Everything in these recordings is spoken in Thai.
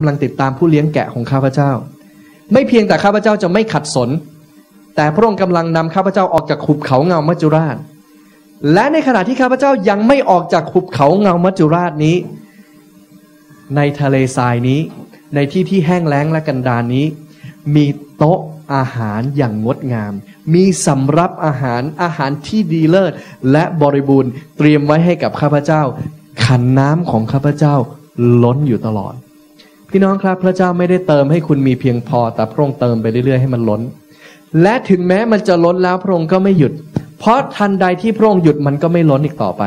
กำลังติดตามผู้เลี้ยงแกะของข้าพเจ้า ไม่เพียงแต่ข้าพเจ้าจะไม่ขัดสน แต่พระองค์กำลังนำข้าพเจ้าออกจากขุบเขาเงามัจจุราช และในขณะที่ข้าพเจ้ายังไม่ออกจากขุบเขาเงามัจจุราชนี้ ในทะเลทรายนี้ ในที่ที่แห้งแล้งและกันดารนนี้ มีโต๊ะอาหารอย่างงดงาม มีสำรับอาหารอาหารที่ดีเลิศและบริบูรณ์เตรียมไว้ให้กับข้าพเจ้า ขันน้ำของข้าพเจ้าล้นอยู่ตลอด พี่น้องครับ พระเจ้าไม่ได้เติมให้คุณมีเพียงพอ แต่พระองค์เติมไปเรื่อยๆให้มันล้น และถึงแม้มันจะล้นแล้วพระองค์ก็ไม่หยุด เพราะทันใดที่พระองค์หยุดมันก็ไม่ล้นอีกต่อไป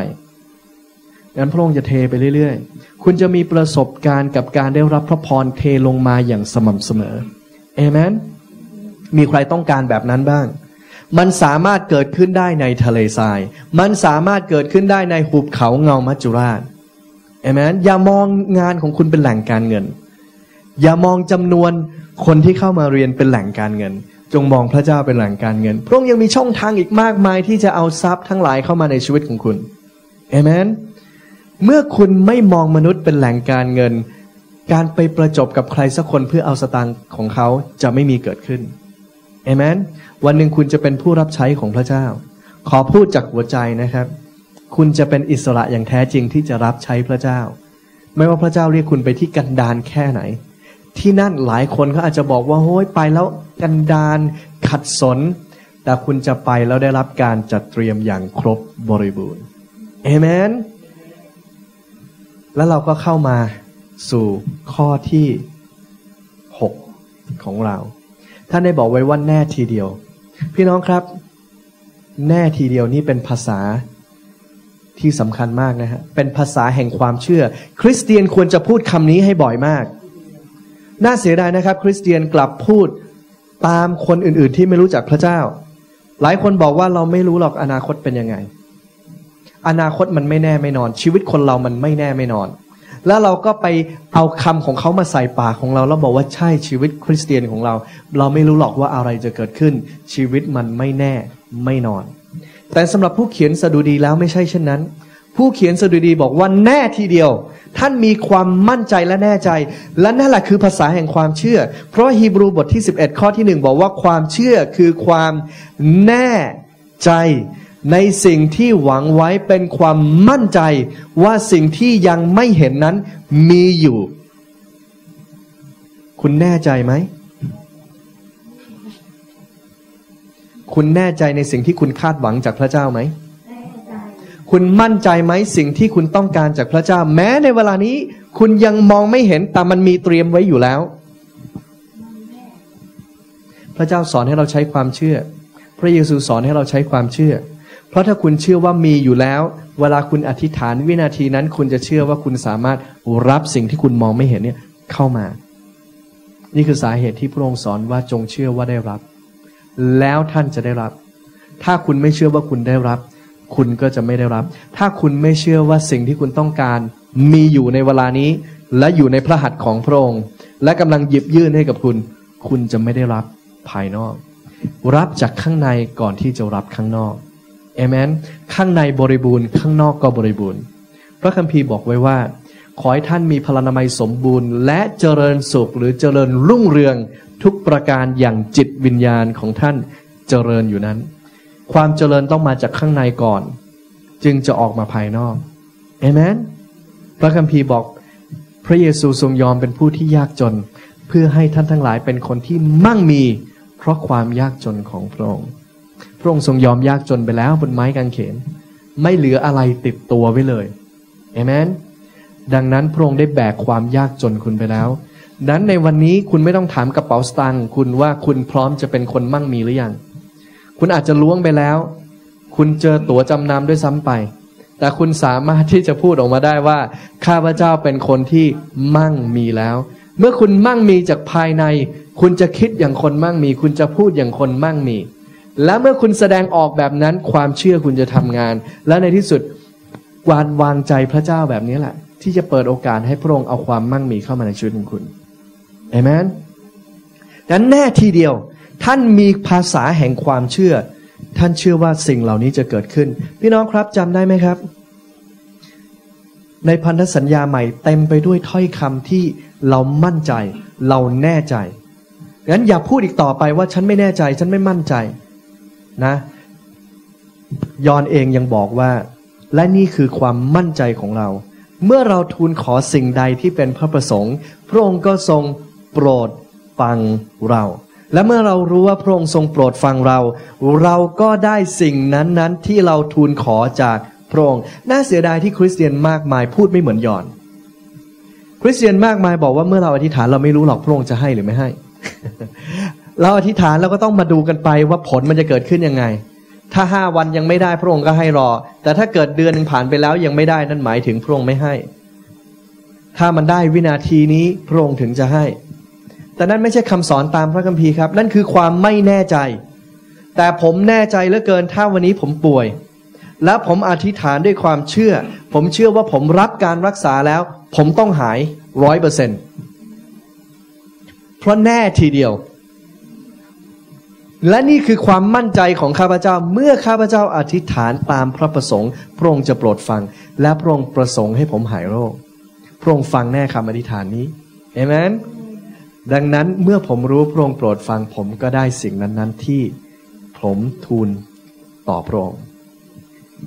งั้นพระองค์จะเทไปเรื่อยๆ คุณจะมีประสบการณ์กับการได้รับพระพรเทลงมาอย่างสม่ำเสมอเอเมน มีใครต้องการแบบนั้นบ้าง มันสามารถเกิดขึ้นได้ในทะเลทราย มันสามารถเกิดขึ้นได้ในหุบเขาเงามัจจุราชเอเมน อย่ามองงานของคุณเป็นแหล่งการเงิน อย่ามองจำนวนคนที่เข้ามาเรียนเป็นแหล่งการเงิน จงมองพระเจ้าเป็นแหล่งการเงิน พระองค์ยังมีช่องทางอีกมากมายที่จะเอาทรัพย์ทั้งหลายเข้ามาในชีวิตของคุณเอเมนเมื่อคุณไม่มองมนุษย์เป็นแหล่งการเงิน การไปประจบกับใครสักคนเพื่อเอาสตางค์ของเขาจะไม่มีเกิดขึ้นเอเมนวันหนึ่งคุณจะเป็นผู้รับใช้ของพระเจ้า ขอพูดจากหัวใจนะครับ คุณจะเป็นอิสระอย่างแท้จริงที่จะรับใช้พระเจ้า ไม่ว่าพระเจ้าเรียกคุณไปที่กันดานแค่ไหน ที่นั่นหลายคนเขาอาจจะบอกว่าโฮ้ยไปแล้วกันดานขัดสน แต่คุณจะไปแล้วได้รับการจัดเตรียมอย่างครบบริบูรณ์เอเมน แล้วเราก็เข้ามาสู่ข้อที่หกของเรา ท่านได้บอกไว้ว่าแน่ทีเดียว พี่น้องครับ แน่ทีเดียวนี่เป็นภาษาที่สำคัญมากนะฮะ เป็นภาษาแห่งความเชื่อ คริสเตียนควรจะพูดคำนี้ให้บ่อยมาก น่าเสียดายนะครับ คริสเตียนกลับพูดตามคนอื่น ๆ ที่ไม่รู้จักพระเจ้า หลายคนบอกว่าเราไม่รู้หรอกอนาคตเป็นยังไง อนาคตมันไม่แน่ไม่นอน ชีวิตคนเรามันไม่แน่ไม่นอน แล้วเราก็ไปเอาคำของเขามาใส่ปากของเรา แล้วบอกว่าใช่ชีวิตคริสเตียนของเรา เราไม่รู้หรอกว่าอะไรจะเกิดขึ้น ชีวิตมันไม่แน่ไม่นอน แต่สำหรับผู้เขียนสดุดีแล้วไม่ใช่เช่นนั้น ผู้เขียนสดุดีบอกว่าแน่ทีเดียว ท่านมีความมั่นใจและแน่ใจ และนั่นแหละคือภาษาแห่งความเชื่อ เพราะฮีบรูบทที่ 11 ข้อที่หนึ่งบอกว่าความเชื่อคือความแน่ใจ ในสิ่งที่หวังไว้เป็นความมั่นใจ ว่าสิ่งที่ยังไม่เห็นนั้นมีอยู่ คุณแน่ใจไหม คุณแน่ใจในสิ่งที่คุณคาดหวังจากพระเจ้าไหม คุณมั่นใจไหมสิ่งที่คุณต้องการจากพระเจ้า แม้ในเวลานี้ คุณยังมองไม่เห็นแต่มันมีเตรียมไว้อยู่แล้ว พระเจ้าสอนให้เราใช้ความเชื่อ พระเยซูสอนให้เราใช้ความเชื่อ เพราะถ้าคุณเชื่อว่ามีอยู่แล้ว เวลาคุณอธิษฐานวินาทีนั้น คุณจะเชื่อว่าคุณสามารถรับสิ่งที่คุณมองไม่เห็นเนี่ยเข้ามา นี่คือสาเหตุที่พระองค์สอนว่าจงเชื่อว่าได้รับ แล้วท่านจะได้รับ ถ้าคุณไม่เชื่อว่าคุณได้รับ คุณก็จะไม่ได้รับ ถ้าคุณไม่เชื่อว่าสิ่งที่คุณต้องการ มีอยู่ในเวลานี้ และอยู่ในพระหัตถ์ของพระองค์ และกำลังหยิบยื่นให้กับคุณ คุณจะไม่ได้รับภายนอก รับจากข้างในก่อนที่จะรับข้างนอกเอเมนข้างในบริบูรณ์ข้างนอกก็บริบูรณ์ พระคัมภีร์บอกไว้ว่า ขอให้ท่านมีพลานามัยสมบูรณ์ และเจริญสุขหรือเจริญรุ่งเรืองทุกประการอย่างจิตวิญญาณของท่านเจริญอยู่นั้น ความเจริญต้องมาจากข้างในก่อน จึงจะออกมาภายนอกเอเมนพระคัมภีร์บอกพระเยซูทรงยอมเป็นผู้ที่ยากจน เพื่อให้ท่านทั้งหลายเป็นคนที่มั่งมี เพราะความยากจนของพระองค์พระองค์ทรงยอมยากจนไปแล้วบนไม้กางเขน ไม่เหลืออะไรติดตัวไว้เลยเอเมนดังนั้นพระองค์ได้แบกความยากจนคุณไปแล้วนั้นในวันนี้คุณไม่ต้องถามกระเป๋าสตางค์คุณว่าคุณพร้อมจะเป็นคนมั่งมีหรือยัง คุณอาจจะล้วงไปแล้ว คุณเจอตั๋วจำนำด้วยซ้ำไป แต่คุณสามารถที่จะพูดออกมาได้ว่า ข้าพเจ้าเป็นคนที่มั่งมีแล้ว เมื่อคุณมั่งมีจากภายใน คุณจะคิดอย่างคนมั่งมี คุณจะพูดอย่างคนมั่งมี และเมื่อคุณแสดงออกแบบนั้นความเชื่อคุณจะทำงาน และในที่สุดกวานวางใจพระเจ้าแบบนี้แหละ ที่จะเปิดโอกาสให้พระองค์เอาความมั่งมีเข้ามาในชีวิตของคุณเอเมนดังนั้นแน่ทีเดียว ท่านมีภาษาแห่งความเชื่อ ท่านเชื่อว่าสิ่งเหล่านี้จะเกิดขึ้น พี่น้องครับจำได้ไหมครับ ในพันธสัญญาใหม่เต็มไปด้วยถ้อยคำที่เรามั่นใจ เราแน่ใจงั้นอย่าพูดอีกต่อไปว่าฉันไม่แน่ใจ ฉันไม่มั่นใจนะ ยอนเองยังบอกว่า และนี่คือความมั่นใจของเรา เมื่อเราทูลขอสิ่งใดที่เป็นพระประสงค์ พระองค์ก็ทรงโปรดฟังเรา และเมื่อเรารู้ว่าพระองค์ทรงโปรดฟังเรา เราก็ได้สิ่งนั้นๆ ที่เราทูลขอจากพระองค์ น่าเสียดายที่คริสเตียนมากมายพูดไม่เหมือนยอน คริสเตียนมากมายบอกว่าเมื่อเราอธิษฐานเราไม่รู้หรอกพระองค์จะให้หรือไม่ให้ เราอธิษฐานเราก็ต้องมาดูกันไปว่าผลมันจะเกิดขึ้นยังไง ถ้าห้าวันยังไม่ได้พระองค์ก็ให้รอ แต่ถ้าเกิดเดือนผ่านไปแล้วยังไม่ได้นั่นหมายถึงพระองค์ไม่ให้ ถ้ามันได้วินาทีนี้พระองค์ถึงจะให้ แต่นั่นไม่ใช่คำสอนตามพระคัมภีร์ครับ นั่นคือความไม่แน่ใจ แต่ผมแน่ใจเหลือเกินถ้าวันนี้ผมป่วย แล้วผมอธิษฐานด้วยความเชื่อ ผมเชื่อว่าผมรับการรักษาแล้ว ผมต้องหายร้อยเปอร์เซ็นต์เพราะแน่ทีเดียว และนี่คือความมั่นใจของข้าพเจ้าเมื่อข้าพเจ้าอธิษฐานตามพระประสงค์ พระองค์จะโปรดฟัง และพระองค์ประสงค์ให้ผมหายโรค พระองค์ฟังแน่คำอธิษฐานนี้เอเมน ดังนั้นเมื่อผมรู้พระองค์โปรดฟังผมก็ได้สิ่งนั้นๆ ที่ผมทูลต่อพระองค์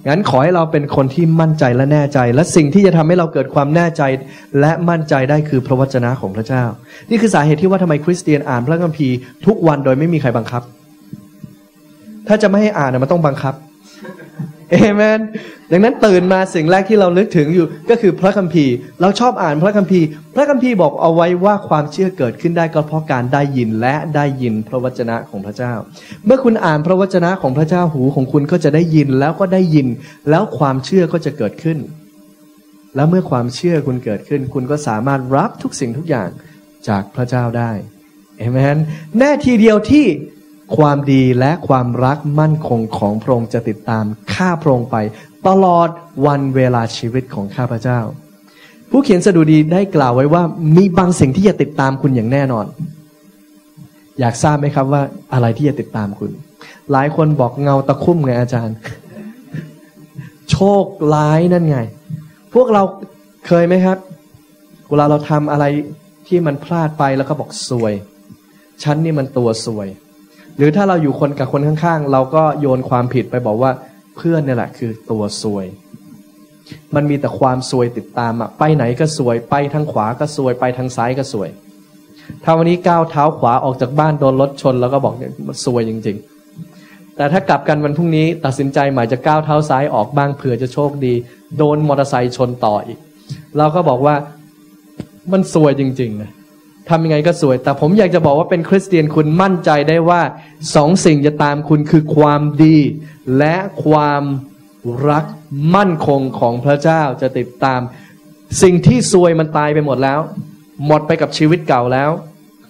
งั้นขอให้เราเป็นคนที่มั่นใจและแน่ใจ และสิ่งที่จะทำให้เราเกิดความแน่ใจ และมั่นใจได้คือพระวจนะของพระเจ้า นี่คือสาเหตุที่ว่าทำไมคริสเตียนอ่านพระคัมภีร์ทุกวันโดยไม่มีใครบังคับ ถ้าจะไม่ให้อ่านมันต้องบังคับ เอเมนดังนั้นตื่นมาสิ่งแรกที่เราลึกถึงอยู่ก็คือพระคัมภีร์ เราชอบอ่านพระคัมภีร์ พระคัมภีร์บอกเอาไว้ว่าความเชื่อเกิดขึ้นได้ก็เพราะการได้ยินและได้ยินพระวจนะของพระเจ้า เมื่อคุณอ่านพระวจนะของพระเจ้าหูของคุณก็จะได้ยินแล้วก็ได้ยิน แล้วความเชื่อก็จะเกิดขึ้น แล้วเมื่อความเชื่อคุณเกิดขึ้น คุณก็สามารถรับทุกสิ่งทุกอย่างจากพระเจ้าได้เอเมนแน่ทีเดียวที่ ความดีและความรักมั่นคงของพระองค์จะติดตามข้าพระองค์ไป ตลอดวันเวลาชีวิตของข้าพเจ้า ผู้เขียนสดุดีได้กล่าวไว้ว่า มีบางสิ่งที่จะติดตามคุณอย่างแน่นอน อยากทราบไหมครับว่าอะไรที่จะติดตามคุณ หลายคนบอกเงาตะคุ่มไงอาจารย์ โชคร้ายนั่นไง พวกเราเคยไหมครับเวลาเราทำอะไรที่มันพลาดไปแล้วก็บอกซวย ฉันนี่มันตัวซวย หรือถ้าเราอยู่คนกับคนข้างๆ เราก็โยนความผิดไปบอกว่า เพื่อนนี่แหละคือตัวซวย มันมีแต่ความซวยติดตามอะไปไหนก็ซวยไปทางขวาก็ซวยไปทางซ้ายก็ซวย ถ้าวันนี้ก้าวเท้าขวาออกจากบ้านโดนรถชนแล้วก็บอกเนี่ยมันซวยจริง ๆ แต่ถ้ากลับกันวันพรุ่งนี้ตัดสินใจหมายจะก้าวเท้าซ้ายออกบ้างเผื่อจะโชคดี โดนมอเตอร์ไซค์ชนต่ออีก เราก็บอกว่ามันซวยจริงๆนะ ทำยังไงก็สวย แต่ผมอยากจะบอกว่าเป็นคริสเตียนคุณมั่นใจได้ว่าสองสิ่งจะตามคุณคือความดี และความรักมั่นคงของพระเจ้าจะติดตาม สิ่งที่ซวยมันตายไปหมดแล้ว หมดไปกับชีวิตเก่าแล้ว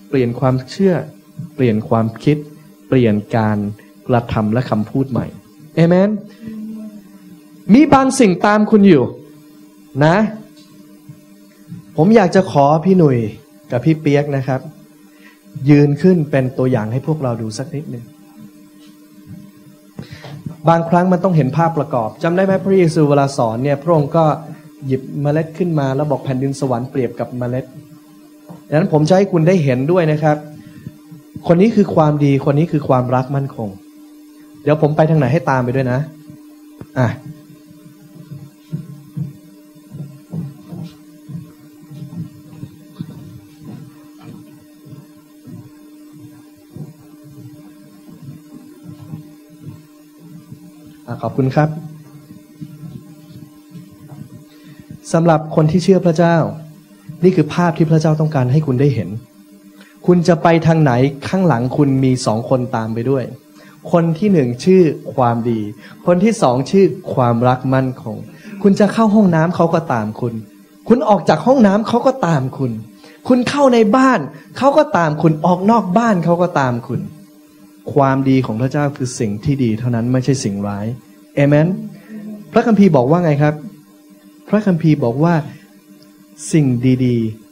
เปลี่ยนความเชื่อ เปลี่ยนความคิด เปลี่ยนการกระทำและคำพูดใหม่เอเมนมีบางสิ่งตามคุณอยู่ นะ ผมอยากจะขอพี่หนุ่ย กับพี่เปียกนะครับ ยืนขึ้นเป็นตัวอย่างให้พวกเราดูสักนิดหนึ่งบางครั้งมันต้องเห็นภาพประกอบจำได้ไหมพระเยซูเวลาสอนเนี่ยพระองค์ก็หยิบเมล็ดขึ้นมาแล้วบอกแผ่นดินสวรรค์เปรียบกับเมล็ดดังนั้นผมจะให้คุณได้เห็นด้วยนะครับ คนนี้คือความดีคนนี้คือความรักมั่นคง เดี๋ยวผมไปทางไหนให้ตามไปด้วยนะ อะ ขอบคุณครับสำหรับคนที่เชื่อพระเจ้า นี่คือภาพที่พระเจ้าต้องการให้คุณได้เห็น คุณจะไปทางไหนข้างหลังคุณมีสองคนตามไปด้วย คนที่หนึ่งชื่อความดี คนที่สองชื่อความรักมั่นคง คุณจะเข้าห้องน้ำเขาก็ตามคุณ คุณออกจากห้องน้ำเขาก็ตามคุณ คุณเข้าในบ้านเขาก็ตามคุณออกนอกบ้านเขาก็ตามคุณ ความดีของพระเจ้าคือสิ่งที่ดีเท่านั้นไม่ใช่สิ่งร้าย เอเมนพระคัมภีร์บอกว่าไงครับ พระคัมภีร์บอกว่าสิ่งดี ๆ